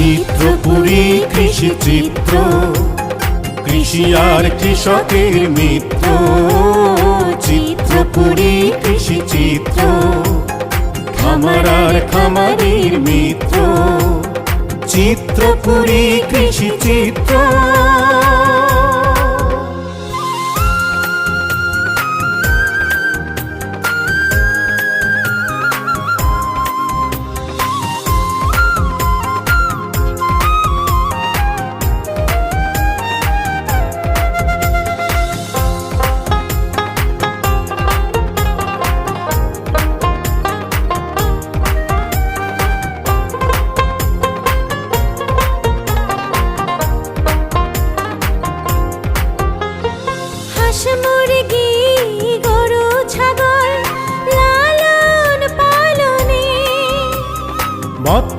চিত্রপুরী কৃষি চিত্র। কৃষি আর কৃষকের মিত্র। চিত্রপুরী কৃষি চিত্র। খামার আর খামারির মিত্র। চিত্রপুরী কৃষি চিত্র। হাঁস মুরগি গরু ছাগল লালন পালনে। মত